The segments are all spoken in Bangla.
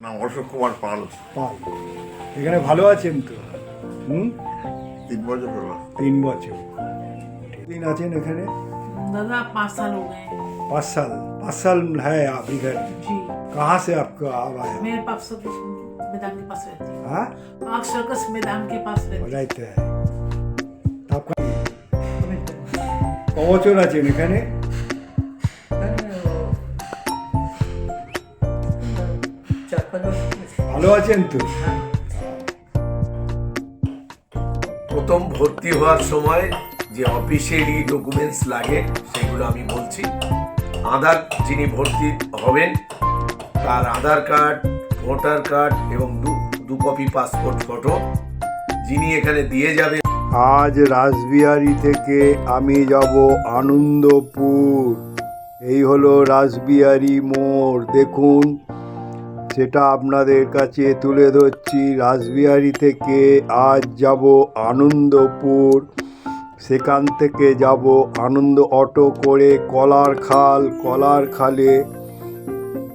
নাম অশোক কুমার পাল পাল এখানে ভালো আছেন তো হুম তিন বছর হলো তিন বছর দিন আছেন এখানে दादा पाँच साल हो गए हैं। पाँच साल पाँच साल है आप इधर जी कहाँ से आपका आव आया मेरे पास सर्कस मैदान के पास रहती है हाँ पार्क सर्कस मैदान के पास रहती रहते हैं आपका কবচর আছেন এখানে ভালো আছেন তো? প্রথম ভর্তি হওয়ার সময় যে অফিসিয়ালি ডকুমেন্টস লাগে সেগুলো আমি বলছি। আধার যিনি ভর্তি হবেন তার আধার কার্ড ভোটার কার্ড এবং দু দু কপি পাসপোর্ট ফটো যিনি এখানে দিয়ে যাবেন। আজ রাসবিহারি থেকে আমি যাব আনন্দপুর। এই হলো রাসবিহারি মোড়। দেখুন। সেটা আপনাদের কাছে তুলে ধরছি। রাসবিহারি থেকে আজ যাব আনন্দপুর। সেখান থেকে যাব আনন্দ অটো করে কলার খাল কলার খালে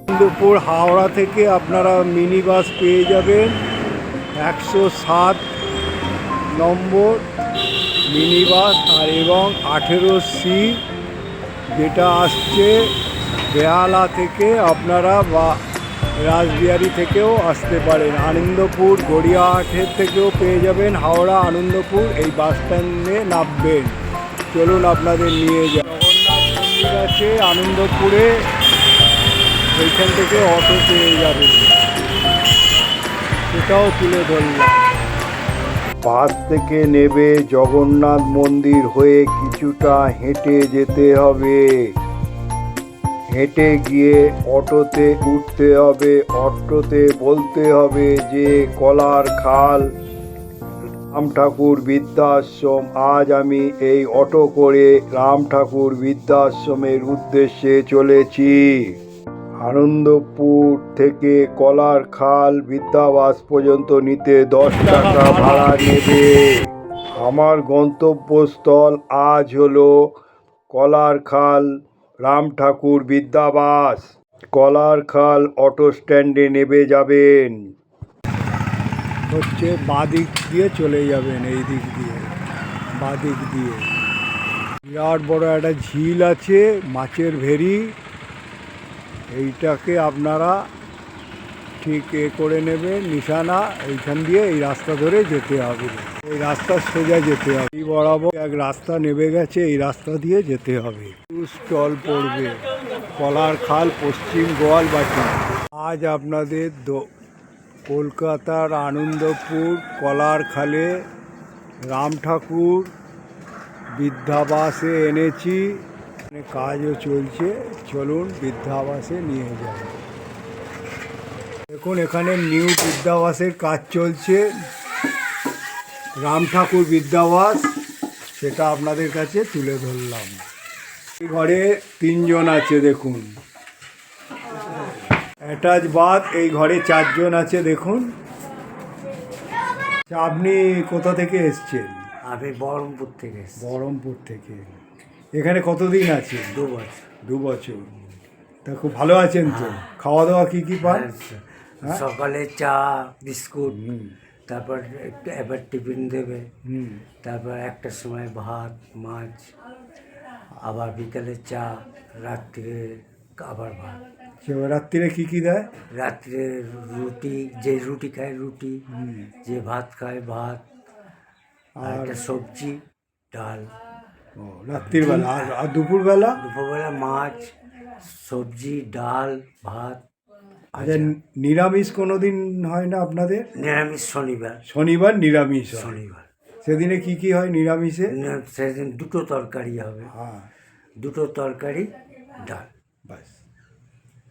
আনন্দপুর হাওড়া থেকে আপনারা মিনি বাস পেয়ে যাবেন। একশো সাত নম্বর মিনি বাস আর এবং আঠেরো সি যেটা আসছে বেহালা থেকে আপনারা বা রাসবিহারি থেকেও আসতে পারেন। আনন্দপুর, গড়িয়াহাটের থেকেও পেয়ে যাবেন। হাওড়া, আনন্দপুর এই বাস স্ট্যান্ডে নামবেন। চলুন আপনাদের নিয়ে যান জগন্নাথ মন্দির আছে আনন্দপুরে। সেইখান থেকে অটো পেয়ে যাবেন। সেটাও তুলে ধরলাম। পাশ থেকে নেবে জগন্নাথ মন্দির হয়ে কিছুটা হেঁটে যেতে হবে। হেঁটে গিয়ে অটোতে উঠতে হবে, অটোতে বলতে হবে যে, কলার খাল, রাম ঠাকুর বৃদ্ধাশ্রম, আজ আমি এই অটো করে রাম ঠাকুর বৃদ্ধাশ্রমের উদ্দেশ্যে চলেছি। আনন্দপুর থেকে কলার খাল বৃদ্ধাবাস পর্যন্ত নিতে দশ টাকা ভাড়া নেবে। আমার গন্তব্যস্থল আজ হলো কলার খাল রাম ঠাকুর বিদ্যাবাস। কলার খাল অটো স্ট্যান্ডে নেবে যাবেন। হচ্ছে বাদিক দিয়ে চলে যাবেন এই দিক দিয়ে, বাদিক দিয়ে। বিরাট বড় একটা ঝিল আছে, মাছের ভেরি এইটাকে আপনারা ঠিক এ করে নেবেন, নিশানা, এইখান দিয়ে এই রাস্তা ধরে যেতে হবে। এই রাস্তা সোজা যেতে হবে। এই বরাবর এক রাস্তা নেমে গেছে, এই রাস্তা দিয়ে যেতে হবে। স্টল পড়বে। কলার খাল, পশ্চিম গোয়ালবাটি। আজ আপনাদের কলকাতার আনন্দপুর কলার খালে রাম ঠাকুর বৃদ্ধাবাসে এনেছি। কাজও চলছে। চলুন বৃদ্ধাবাসে নিয়ে যাব দেখুন, এখানে নিউ বৃদ্ধাবাসের কাজ চলছে। রাম ঠাকুর বিদ্যাবাস সেটা আপনাদের কাছে তুলে ধরলাম। এই ঘরে তিনজন আছে দেখুন। অ্যাটাচ বাদ এই ঘরে চারজন আছে দেখুন। আচ্ছা, আপনি কোথা থেকে এসছেন? আমি বহরমপুর থেকে বহরমপুর থেকে। এখানে কতদিন আছে দু বছর। দু বছর। তা খুব ভালো আছেন তো? খাওয়া দাওয়া কি কি পান? হ্যাঁ? সকালে চা বিস্কুট। তারপর একটু এবার টিফিন দেবে। হুম। তারপর একটার সময় ভাত মাছ আবার বিকালে চা রাত্রে আবার ভাত। সে রাত্রিরে কি কি দেয়? রাত্রে রুটি যে রুটি খায় রুটি যে ভাত খায় ভাত আর আর একটা সবজি ডাল। ও রাত্রির বেলা আর আর দুপুরবেলা? দুপুরবেলা মাছ সবজি ডাল ভাত আচ্ছা। নিরামিষ কোনো দিন হয় না আপনাদের? নিরামিষ শনিবার। শনিবার নিরামিষ হয়। শনিবার। সেদিনে কি কি হয় নিরামিষে? না, সেদিন দুটো তরকারি হবে। হ্যাঁ। দুটো তরকারি ডাল। বাস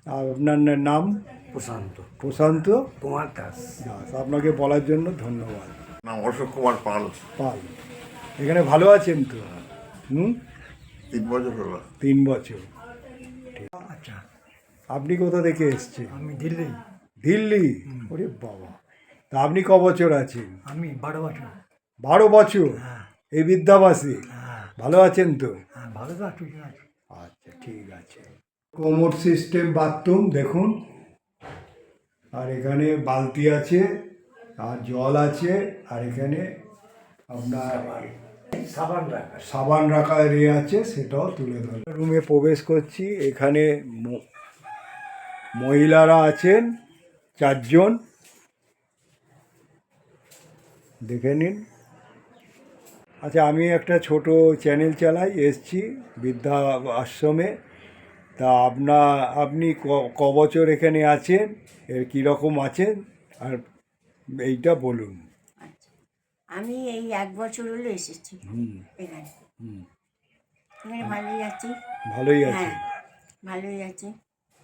আর আপনার না- নাম? প্রশান্ত। প্রশান্ত? কুমার দাস। দাস আপনাকে বলার জন্য ধন্যবাদ। নাম অশোক কুমার পাল। পাল। এখানে ভালো আছেন তো? হুম? তিন বছর হলো। তিন বছর। আচ্ছা। আপনি কোথা থেকে এসছেন? আমি দিল্লি। দিল্লি? ওরে বাবা। তা আপনি ক বছর আছেন? আমি বারো বছর। বারো বছর? এই বিদ্যাবাসী? হ্যাঁ। ভালো আছেন তো? হ্যাঁ ভালো তো আছে আচ্ছা ঠিক আছে। কোমোড সিস্টেম বাথরুম দেখুন। আর এখানে বালতি আছে আর জল আছে আর এখানে আপনার সাবান রাখা। সাবান রাখা রে আছে সেটাও তুলে ধর রুমে প্রবেশ করছি এখানে মহিলারা আছেন চারজন। দেখে নিন। আচ্ছা আমি একটা ছোট চ্যানেল চালাই এসছি বৃদ্ধা আশ্রমে। তা আপনা আপনি ক- বছর এখানে আছেন এর কীরকম আছেন আর এইটা বলুন। আচ্ছা আমি এই এক বছর হলো এসেছি হুম। এখানে। ভালোই আছি। ভালোই আছে হ্যাঁ ভালোই আছি।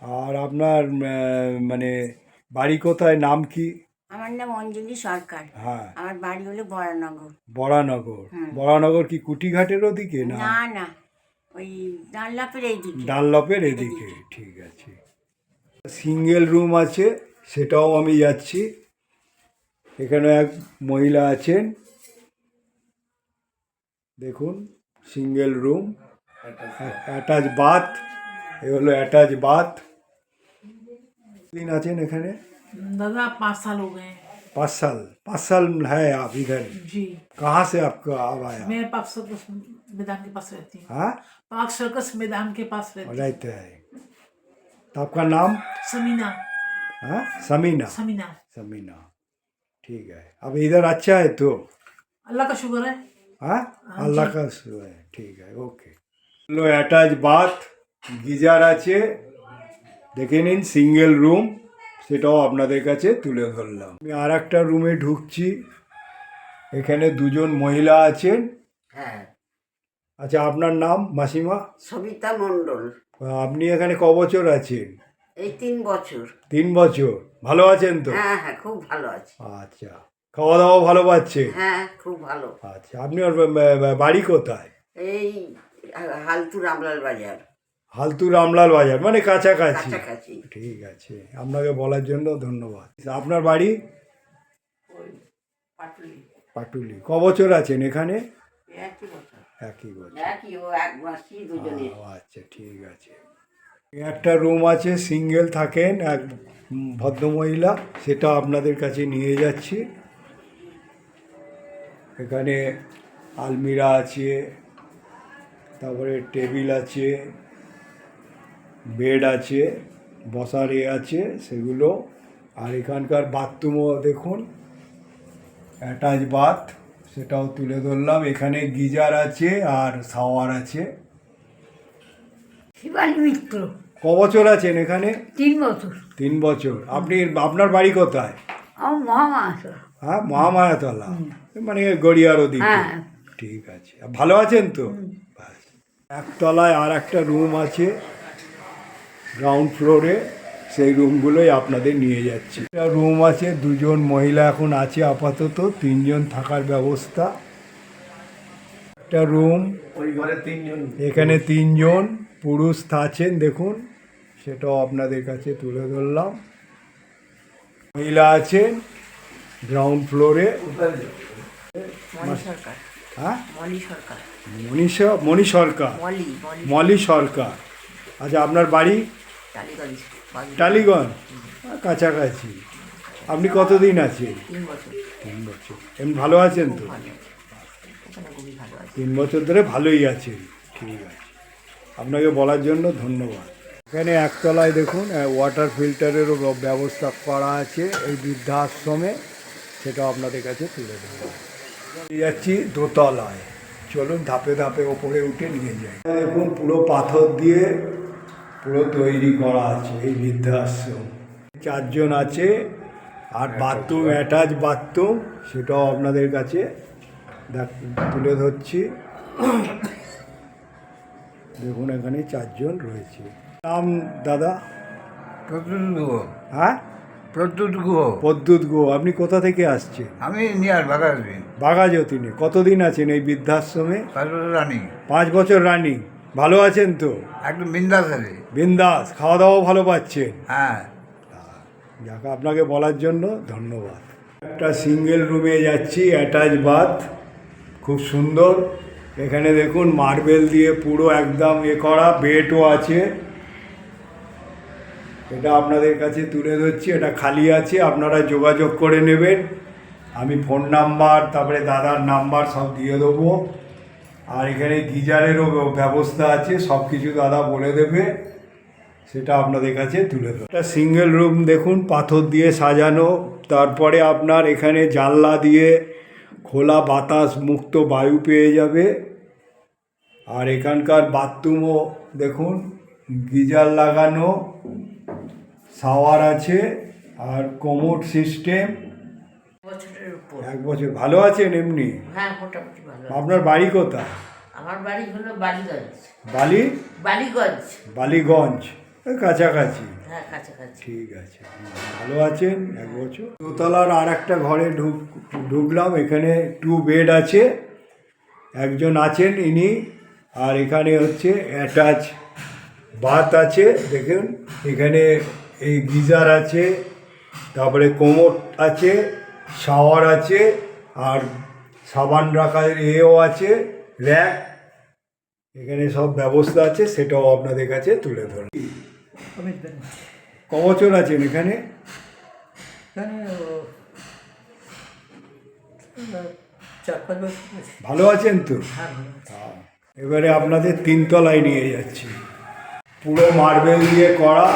আর আপনার মানে বাড়ি কোথায়? নাম কি? আমার নাম অঞ্জলি সরকার। হ্যাঁ। আমার বাড়ি হলো বরানগর। বরানগর। বরানগর কি কুটিঘাটের ওদিকে না? না না। ওই ডানলাপের এই দিকে ডানলপের এদিকে। ঠিক আছে। সিঙ্গেল রুম আছে সেটাও আমি যাচ্ছি। এখানে এক মহিলা আছেন। দেখুন সিঙ্গেল রুম অ্যাটাচ বাথ এ হলো অ্যাটাচ বাথ। দিন আছেন এখানে दादा पाँच साल हो गए हैं पाँच साल पाँच साल है आप इधर जी कहाँ से आपका अब आया मैं पार्क सर्कस मैदान के पास रहती हूँ हाँ पार्क सर्कस मैदान के पास रहती रहते हैं तो आपका नाम हूँ समीना हाँ समीना समीना समीना ठीक है अब इधर अच्छा है तो अल्लाह का शुक्र है हाँ अल्लाह का शुक्र है ठीक है ওকে হলো অ্যাটাচ বাথ গিজার আছে দেখে নিন সিঙ্গেল রুম সেটাও আপনাদের কাছে তুলে ধরলাম। আমি আর একটা রুমে ঢুকছি এখানে দুজন মহিলা আছেন। হ্যাঁ। আচ্ছা আপনার নাম মাসিমা? সবিতা মণ্ডল। আপনি এখানে ক বছর আছেন? এই তিন বছর। তিন বছর। ভালো আছেন তো? হ্যাঁ হ্যাঁ খুব ভালো আছে। আচ্ছা। খাওয়া দাওয়া ভালো পাচ্ছে হ্যাঁ খুব ভালো। আচ্ছা আপনার বাড়ি কোথায়? এই হালতু বাজার। হালতু রামলাল বাজার মানে কাছাকাছি। কাছাকাছি। ঠিক আছে আপনাকে বলার জন্য ধন্যবাদ। আপনার বাড়ি? পাটুলি। ক বছর আছেন এখানে? একই বছর। আচ্ছা ঠিক আছে। একটা রুম আছে সিঙ্গেল থাকেন এক ভদ্রমহিলা সেটা আপনাদের কাছে নিয়ে যাচ্ছি। এখানে আলমিরা আছে তারপরে টেবিল আছে। বেড আছে বসার এ আছে সেগুলো। আর এখানকার বাথরুমও দেখুন অ্যাটাচ বাথ সেটাও তুলে ধরলাম। এখানে গিজার আছে আর শাওয়ার আছে। শিবানী মিত্র। ক বছর আছেন এখানে? তিন বছর। তিন বছর। আপনি আপনার বাড়ি কোথায়? আমার হ্যাঁ মহামায়াতলা? মানে গড়িয়ার ওদিকে। হ্যাঁ। ঠিক আছে। ভালো আছেন তো। একতলায় আর একটা রুম আছে। গ্রাউন্ড ফ্লোরে সেই রুমগুলোই আপনাদের নিয়ে যাচ্ছি। একটা রুম আছে দুজন মহিলা এখন আছে আপাতত তিনজন থাকার ব্যবস্থা। একটা রুম ওই ঘরে তিনজন। এখানে তিনজন পুরুষ আছেন দেখুন সেটাও আপনাদের কাছে তুলে ধরলাম। মহিলা আছেন গ্রাউন্ড ফ্লোরে হ্যাঁ? মলি সরকার। মণি সরকার। মলি মলি। মলি সরকার। আচ্ছা আপনার বাড়ি? টালিগঞ্জ। কাছাকাছি। আপনি কতদিন আছেন? তিন বছর। এমনি ভালো আছেন তো? তিন বছর ধরে ভালোই আছেন। ঠিক আছে। আপনাকে বলার জন্য ধন্যবাদ। এখানে একতলায় দেখুন ওয়াটার ফিল্টারেরও ব্যবস্থা করা আছে এই বৃদ্ধাশ্রমে। সেটা আপনাদের কাছে তুলে দেবো যাচ্ছি দোতলায়। চলুন ধাপে ধাপে ওপরে উঠে নিয়ে যাই। দেখুন পুরো পাথর দিয়ে পুরো তৈরি করা আছে এই বৃদ্ধাশ্রম। চারজন আছে আর বাথরুম অ্যাটাচ বাথরুম সেটাও আপনাদের কাছে দেখ- তুলে ধরছি। দেখুন এখানে চারজন রয়েছে। নাম দাদা? প্রদ্যুৎ গুহ। হ্যাঁ? প্রদ্যুৎ গুহ। পদ্যুৎ গো আপনি কোথা থেকে আসছেন? আমি নিয়ার বাগাসবি বাঘাযতীনে। কতদিন আছেন এই বৃদ্ধাশ্রমে? পাঁচ বছর রানিং। পাঁচ বছর রানিং। ভালো আছেন তো? একদম বিন্দাস আছে। বিন্দাস খাওয়া দাওয়া ভালো পাচ্ছেন? হ্যাঁ। যাক আপনাকে বলার জন্য ধন্যবাদ। একটা সিঙ্গেল রুমে যাচ্ছি অ্যাটাচ বাথ খুব সুন্দর। এখানে দেখুন মার্বেল দিয়ে পুরো একদম এ করা বেডও আছে। এটা আপনাদের কাছে তুলে ধরছি এটা খালি আছে আপনারা যোগাযোগ করে নেবেন। আমি ফোন নাম্বার তারপরে দাদার নাম্বার সব দিয়ে দেবো। আর এখানে গিজারেরও ব্যবস্থা আছে সব কিছু দাদা বলে দেবে, সেটা আপনাদের কাছে তুলে দেবো একটা সিঙ্গেল রুম দেখুন, পাথর দিয়ে সাজানো, তারপরে আপনার এখানে জানলা দিয়ে খোলা বাতাস মুক্ত বায়ু পেয়ে যাবে। আর এখানকার বাথরুমও দেখুন, গিজার লাগানো, শাওয়ার আছে, আর কোমোড সিস্টেম। বছরের উপর। এক বছর। ভালো আছেন এমনি? হ্যাঁ মোটামুটি ভালো আপনার বাড়ি কোথায়? আমার বাড়ি হলো বালিগঞ্জ। বালি? বালিগঞ্জ। বালিগঞ্জ। কাছাকাছি। হ্যাঁ কাছাকাছি। ঠিক আছে। ভালো আছেন? এক বছর। দোতলার আর একটা ঘরে ঢুক ঢুকলাম। এখানে টু বেড আছে। একজন আছেন ইনি। আর এখানে হচ্ছে অ্যাটাচ বাথ আছে। দেখুন এখানে এই গিজার আছে। তারপরে কোমর আছে। শাওয়ার আছে আর সাবান রাখার এও আছে র্যাক এখানে সব ব্যবস্থা আছে সেটাও আপনাদের কাছে তুলে ধরুন ক বছর আছেন এখানে। ভালো আছেন তো হ্যাঁ। এবারে আপনাদের তিনতলায় নিয়ে যাচ্ছি পুরো মার্বেল দিয়ে করা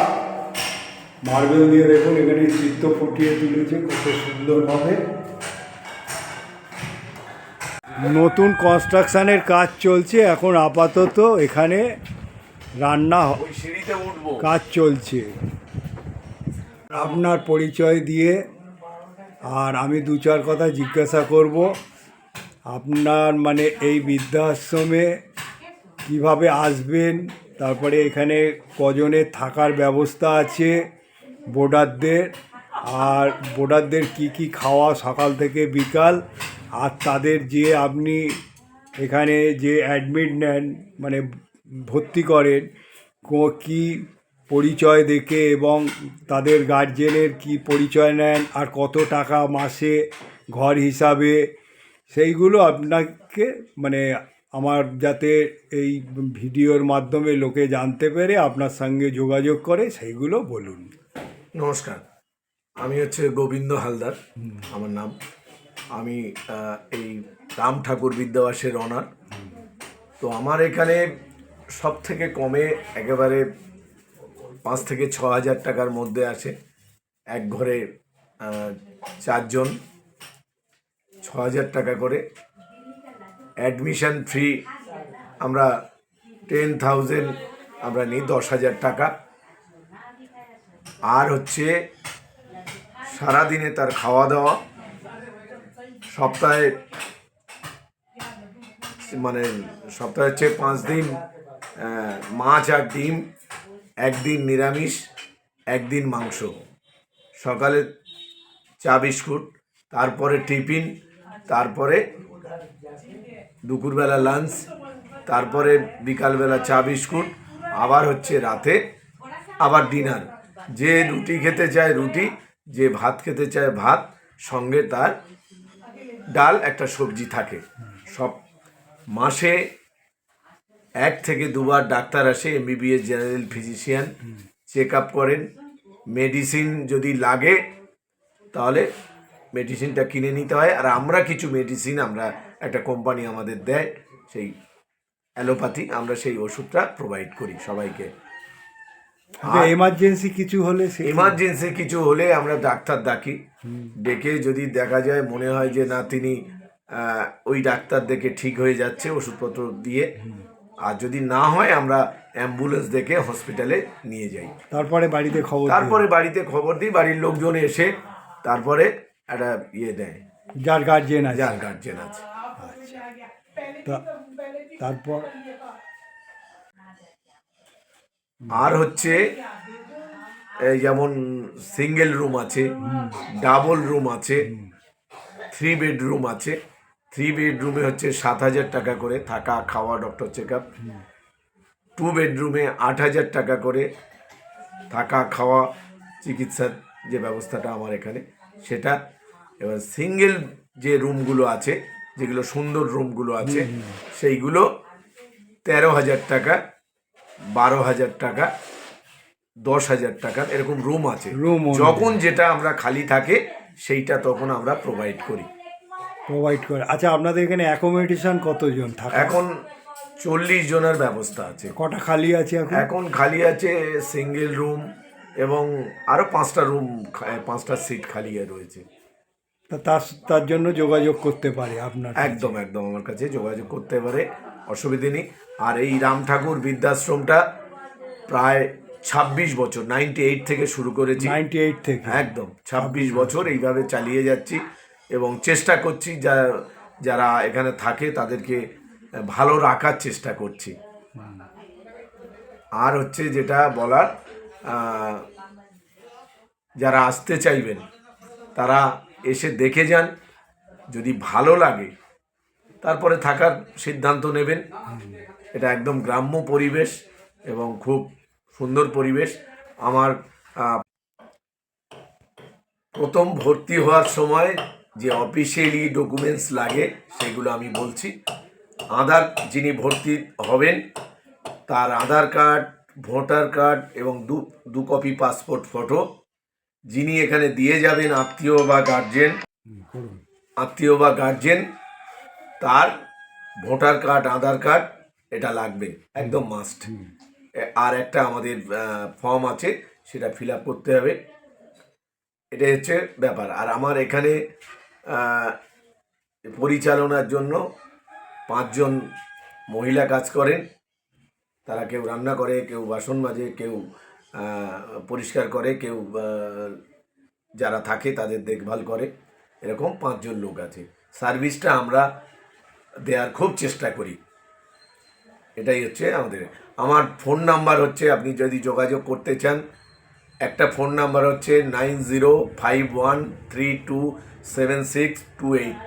মার্বেল দিয়ে দেখুন এখানে চিত্র ফুটিয়ে তুলেছে কত সুন্দরভাবে নতুন কনস্ট্রাকশনের কাজ চলছে এখন আপাতত এখানে রান্না সিঁড়িতে উঠবো। কাজ চলছে। আপনার পরিচয় দিয়ে আর আমি দু চার কথা জিজ্ঞাসা করব আপনার মানে এই বৃদ্ধাশ্রমে কীভাবে আসবেন তারপরে এখানে কজনের থাকার ব্যবস্থা আছে বোর্ডারদের আর বোর্ডারদের কি কি খাওয়া সকাল থেকে বিকাল আর তাদের যে আপনি এখানে যে অ্যাডমিট নেন মানে ভর্তি করেন, কো- পরিচয় দেখে এবং তাদের গার্জেনের কি পরিচয় নেন আর কত টাকা মাসে ঘর হিসাবে, সেইগুলো আপনাকে মানে আমার যাতে এই ভিডিওর মাধ্যমে লোকে জানতে পেরে আপনার সঙ্গে যোগাযোগ করে, সেইগুলো বলুন। নমস্কার। আমি হচ্ছে গোবিন্দ হালদার, আমার নাম। আমি এই রাম ঠাকুর বিদ্যাবাসের অনার। তো আমার এখানে সব থেকে কমে একেবারে পাঁচ থেকে ছ হাজার টাকার মধ্যে আসে এক ঘরে চারজন। ছ হাজার টাকা করে। অ্যাডমিশন ফি আমরা টেন থাউজেন্ড আমরা নিই দশ হাজার টাকা। আর হচ্ছে সারাদিনে তার খাওয়া দাওয়া, সপ্তাহে মানে সপ্তাহে হচ্ছে পাঁচ দিন মাছ আর ডিম, একদিন নিরামিষ, একদিন মাংস। সকালে চা বিস্কুট, তারপরে টিফিন, তারপরে দুপুরবেলা লাঞ্চ, তারপরে বিকালবেলা চা বিস্কুট, আবার হচ্ছে রাতে আবার ডিনার। যে রুটি খেতে চায় রুটি, যে ভাত খেতে চায় ভাত, সঙ্গে তার ডাল একটা সবজি থাকে। সব মাসে এক থেকে দুবার ডাক্তার আসে, MBBS general physician check up করেন। মেডিসিন যদি লাগে, তাহলে মেডিসিনটা কিনে নিতে হয়। আর আমরা কিছু মেডিসিন আমরা, একটা কোম্পানি আমাদের দেয়, সেই অ্যালোপ্যাথি, আমরা সেই ওষুধটা প্রোভাইড করি সবাইকে। এমার্জেন্সি কিছু হলে এমার্জেন্সি কিছু হলে আমরা ডাক্তার ডাকি। ডেকে যদি দেখা যায় মনে হয় যে না তিনি ওই ডাক্তার দেখে ঠিক হয়ে যাচ্ছে ওষুধপত্র দিয়ে। আর যদি না হয় আমরা অ্যাম্বুলেন্স দেখে হসপিটালে নিয়ে যাই। তারপরে বাড়িতে খবর তারপরে বাড়িতে খবর দিই বাড়ির লোকজন এসে তারপরে একটা ইয়ে দেয়। যার গার্জেন আছে। যার গার্জেন আছে। তা- তারপর আর হচ্ছে এই যেমন সিঙ্গেল রুম আছে ডাবল রুম আছে থ্রি বেডরুম আছে থ্রি বেডরুমে হচ্ছে সাত হাজার টাকা করে থাকা খাওয়া ডক্টর চেক আপ টু বেডরুমে আট হাজার টাকা করে থাকা খাওয়া চিকিৎসার যে ব্যবস্থাটা আমার এখানে সেটা এবার সিঙ্গেল যে রুমগুলো আছে যেগুলো সুন্দর রুমগুলো আছে সেইগুলো তেরো হাজার টাকা বারো হাজার টাকা দশ হাজার টাকার এরকম রুম আছে। রুম যখন যেটা আমরা খালি থাকে সেইটা তখন আমরা প্রোভাইড করি। প্রোভাইড করে। আচ্ছা আপনাদের এখানে অ্যাকোমোডেশন কতজন থাকে? এখন চল্লিশ জনের ব্যবস্থা আছে। কটা খালি আছে এখন? এখন খালি আছে সিঙ্গেল রুম এবং আরও পাঁচটা রুম পাঁচটা সিট খালি রয়েছে। তার তার জন্য যোগাযোগ করতে পারে আপনার একদম একদম আমার কাছে যোগাযোগ করতে পারে। অসুবিধে নেই। আর এই রাম ঠাকুর বৃদ্ধাশ্রমটা প্রায় ছাব্বিশ বছর নাইনটি এইট থেকে শুরু করেছি। নাইনটি এইট থেকে। একদম ছাব্বিশ বছর এইভাবে চালিয়ে যাচ্ছি এবং চেষ্টা করছি যা যারা এখানে থাকে তাদেরকে ভালো রাখার চেষ্টা করছি। আর হচ্ছে যেটা বলার যারা আসতে চাইবেন তারা এসে দেখে যান যদি ভালো লাগে তারপরে থাকার সিদ্ধান্ত নেবেন। এটা একদম গ্রাম্য পরিবেশ এবং খুব সুন্দর পরিবেশ। আমার প্রথম ভর্তি হওয়ার সময় যে অফিসিয়ালি ডকুমেন্টস লাগে সেগুলো আমি বলছি। আধার যিনি ভর্তি হবেন তার আধার কার্ড ভোটার কার্ড এবং দু দু কপি পাসপোর্ট ফটো। যিনি এখানে দিয়ে যাবেন আত্মীয় বা গার্জেন আত্মীয় বা গার্জেন তার ভোটার কার্ড আধার কার্ড এটা লাগবে। একদম মাস্ট আর একটা আমাদের ফর্ম আছে সেটা ফিল আপ করতে হবে। এটা হচ্ছে ব্যাপার। আর আমার এখানে পরিচালনার জন্য পাঁচজন মহিলা কাজ করেন। তারা কেউ রান্না করে কেউ বাসন মাজে কেউ পরিষ্কার করে কেউ যারা থাকে তাদের দেখভাল করে। এরকম পাঁচজন লোক আছে। সার্ভিসটা আমরা দেওয়ার খুব চেষ্টা করি। এটাই হচ্ছে আমাদের আমার ফোন নাম্বার হচ্ছে আপনি যদি যোগাযোগ করতে চান একটা ফোন নাম্বার হচ্ছে nine zero five one three two seven six two eight.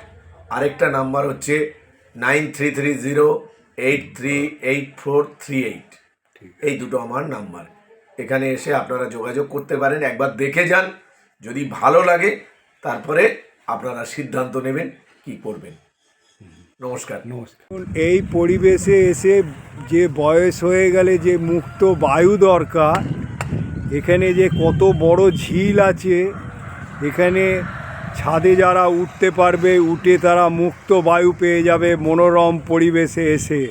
আরেকটা নাম্বার হচ্ছে nine three three zero eight three eight four three eight. এই দুটো আমার নাম্বার। এখানে এসে আপনারা যোগাযোগ করতে পারেন একবার দেখে যান যদি ভালো লাগে তারপরে আপনারা সিদ্ধান্ত নেবেন কি করবেন। নমস্কার। নমস্কার এই পরিবেশে এসে যে বয়স হয়ে গেলে যে মুক্ত বায়ু দরকার, এখানে যে কত বড় ঝিল আছে, এখানে ছাদে যারা উঠতে পারবে, উঠে তারা মুক্ত বায়ু পেয়ে যাবে মনোরম পরিবেশে এসে।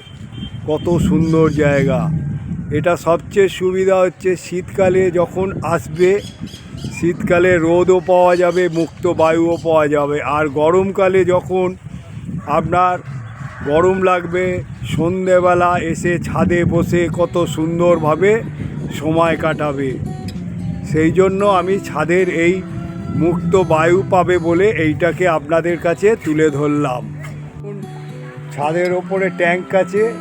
কত সুন্দর জায়গা। এটা সবচেয়ে সুবিধা হচ্ছে শীতকালে যখন আসবে, শীতকালে রোদও পাওয়া যাবে, মুক্ত বায়ুও পাওয়া যাবে। আর গরমকালে যখন আপনার গরম লাগবে, সন্ধেবেলা এসে ছাদে বসে কত সুন্দরভাবে সময় কাটাবে। সেই জন্য আমি ছাদের এই মুক্ত বায়ু পাবে বলে এইটাকে আপনাদের কাছে তুলে ধরলাম। ছাদের ওপরে ট্যাঙ্ক আছে,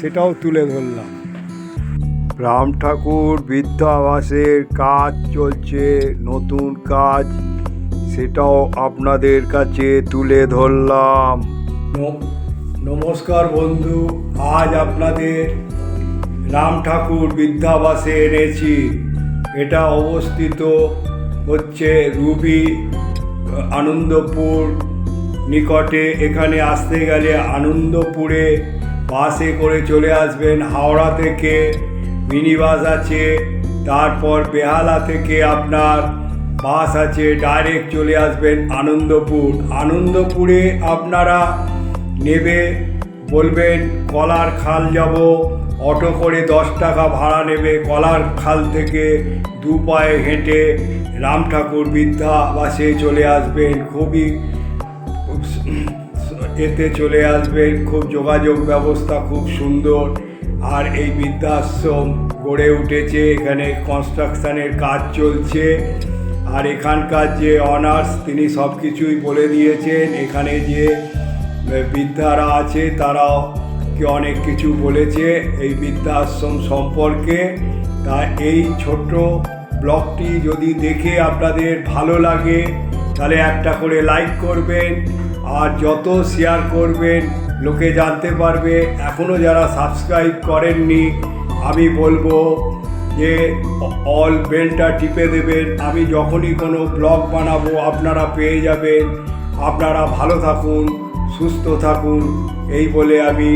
সেটাও তুলে ধরলাম। রাম ঠাকুর বৃদ্ধাবাসের কাজ চলছে, নতুন কাজ। সেটাও আপনাদের কাছে তুলে ধরলাম। নমস্কার বন্ধু, আজ আপনাদের রাম ঠাকুর বৃদ্ধাবাসে এনেছি। এটা অবস্থিত হচ্ছে রুবি, আনন্দপুর নিকটে। এখানে আসতে গেলে আনন্দপুরে বাসে করে চলে আসবেন। হাওড়া থেকে মিনি বাস আছে, তারপর বেহালা থেকে আপনার বাস আছে ডাইরেক্ট চলে আসবেন আনন্দপুর। আনন্দপুরে আপনারা নেবে, বলবেন, কলার খাল যাব, অটো করে দশ টাকা ভাড়া নেবে, কলার খাল থেকে দু পায়ে হেঁটে রাম ঠাকুর বৃদ্ধা বাসে চলে আসবেন। খুবই এতে চলে আসবেন, খুব যোগাযোগ ব্যবস্থা খুব সুন্দর। আর এই বৃদ্ধাশ্রম গড়ে উঠেছে, এখানে কনস্ট্রাকশানের কাজ চলছে। আর এখানকার যে অনার্স, তিনি সব কিছুই বলে দিয়েছেন। এখানে যে বৃদ্ধারা আছে, তারাও কি অনেক কিছু বলেছে এই বৃদ্ধাশ্রম সম্পর্কে। তা এই ছোট্ট ব্লগটি যদি দেখে আপনাদের ভালো লাগে, তাহলে একটা করে লাইক করবেন। আর যত শেয়ার করবেন, লোকে জানতে পারবে। এখনও যারা সাবস্ক্রাইব করেননি, আমি বলব যে অল বেলটা টিপে দেবেন। আমি যখনই কোনো ব্লগ বানাবো, আপনারা পেয়ে যাবেন। আপনারা ভালো থাকুন, সুস্থ থাকুন। এই বলে আমি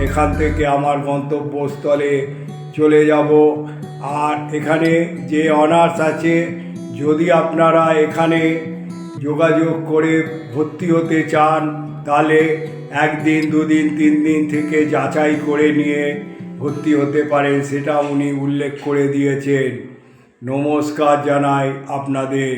এখান থেকে আমার গন্তব্যস্থলে চলে যাব। আর এখানে যে অনার্স আছে, যদি আপনারা এখানে যোগাযোগ করে ভর্তি হতে চান, তাহলে একদিন, দুদিন, তিন দিন থেকে যাচাই করে নিয়ে ভর্তি হতে পারেন সেটা উনি উল্লেখ করে দিয়েছেন। নমস্কার জানাই আপনাদের।